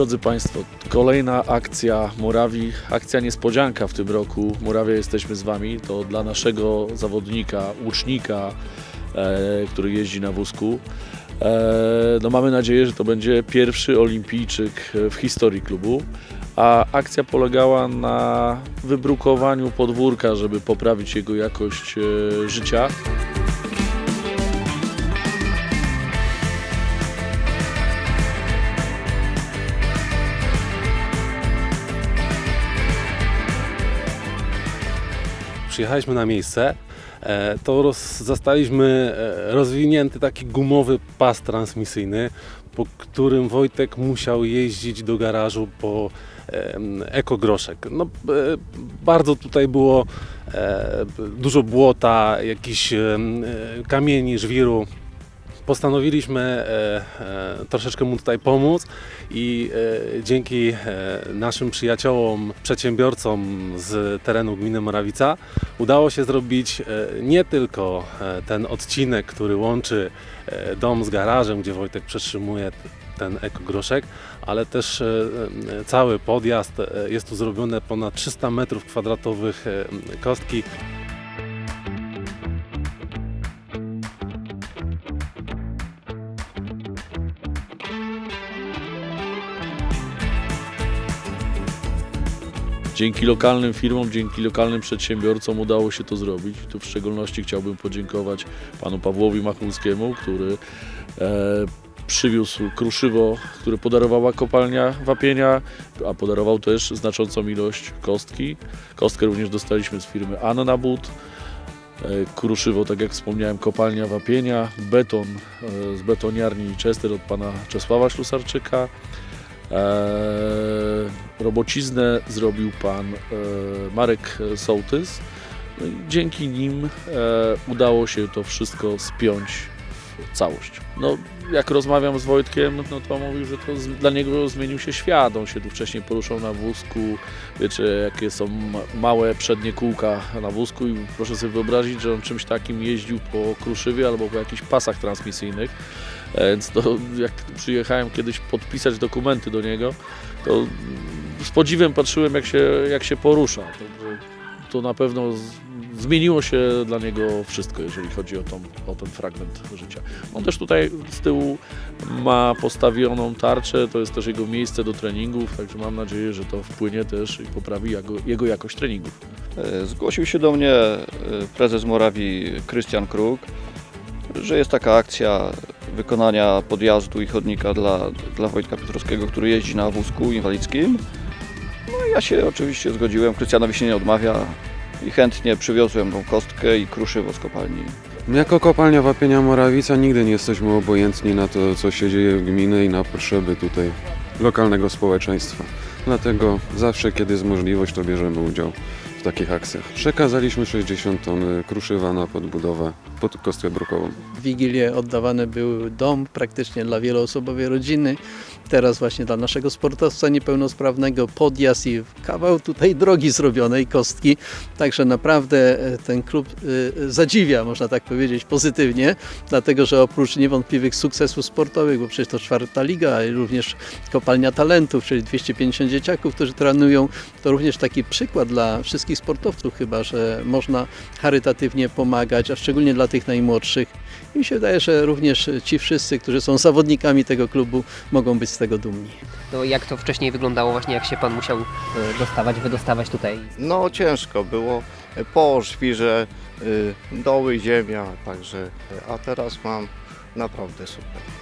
Drodzy Państwo, kolejna akcja Morawi, akcja niespodzianka w tym roku. Morawia jesteśmy z Wami. To dla naszego zawodnika, łucznika, e, który jeździ na wózku. E, no mamy nadzieję, że to będzie pierwszy olimpijczyk w historii klubu. A akcja polegała na wybrukowaniu podwórka, żeby poprawić jego jakość e, życia. Przyjechaliśmy na miejsce, e, to roz, zastaliśmy e, rozwinięty taki gumowy pas transmisyjny, po którym Wojtek musiał jeździć do garażu po ekogroszek. No, e, bardzo tutaj było dużo błota, jakichś kamieni, żwiru. Postanowiliśmy e, e, troszeczkę mu tutaj pomóc i e, dzięki naszym przyjaciołom, przedsiębiorcom z terenu gminy Morawica udało się zrobić nie tylko ten odcinek, który łączy dom z garażem, gdzie Wojtek przetrzymuje ten ekogroszek, ale też cały podjazd. Jest tu zrobione ponad 300 metrów kwadratowych kostki. Dzięki lokalnym firmom, dzięki lokalnym przedsiębiorcom udało się to zrobić. Tu w szczególności chciałbym podziękować panu Pawłowi Machulskiemu, który e, przywiózł kruszywo, które podarowała kopalnia wapienia, a podarował też znaczącą ilość kostki. Kostkę również dostaliśmy z firmy Anna But. E, Kruszywo, tak jak wspomniałem, kopalnia wapienia, beton e, z betoniarni Chester od pana Czesława Ślusarczyka. Eee, robociznę zrobił pan e, Marek Sołtys. No dzięki nim e, udało się to wszystko spiąć całość. No, jak rozmawiam z Wojtkiem, no to mówił, że to dla niego zmienił się świat. On się tu wcześniej poruszał na wózku. Wiecie, jakie są ma- małe przednie kółka na wózku i proszę sobie wyobrazić, że on czymś takim jeździł po kruszywie albo po jakichś pasach transmisyjnych. E, Więc to jak przyjechałem kiedyś podpisać dokumenty do niego, to z podziwem patrzyłem jak się, jak się porusza. Także to na pewno zmieniło się dla niego wszystko, jeżeli chodzi o, tą, o ten fragment życia. On też tutaj z tyłu ma postawioną tarczę, to jest też jego miejsce do treningów, także mam nadzieję, że to wpłynie też i poprawi jego, jego jakość treningów. E, Zgłosił się do mnie e, prezes Morawi Krystian Kruk, że jest taka akcja wykonania podjazdu i chodnika dla, dla Wojtka Piotrowskiego, który jeździ na wózku inwalidzkim. No i ja się oczywiście zgodziłem, Krystianowi się nie odmawia i chętnie przywiozłem tą kostkę i kruszywo z kopalni. Jako kopalnia Wapienia Morawica nigdy nie jesteśmy obojętni na to, co się dzieje w gminie i na potrzeby tutaj lokalnego społeczeństwa. Dlatego zawsze, kiedy jest możliwość, to bierzemy udział w takich akcjach. Przekazaliśmy 60 ton kruszywa na podbudowę pod kostkę brukową. W Wigilię oddawany był dom praktycznie dla wieloosobowej rodziny. Teraz właśnie dla naszego sportowca niepełnosprawnego podjazd i kawał tutaj drogi zrobionej, kostki. Także naprawdę e, ten klub e, zadziwia, można tak powiedzieć, pozytywnie, dlatego że oprócz niewątpliwych sukcesów sportowych, bo przecież to czwarta liga, ale również kopalnia talentów, czyli 250 dzieciaków, którzy trenują, to również taki przykład dla wszystkich sportowców chyba, że można charytatywnie pomagać, a szczególnie dla tych najmłodszych. I mi się wydaje, że również ci wszyscy, którzy są zawodnikami tego klubu, mogą być z tego dumni. No jak to wcześniej wyglądało właśnie, jak się Pan musiał e, dostawać, wydostawać tutaj? No ciężko było po żwirze, y, doły, ziemia, także, a teraz mam naprawdę super.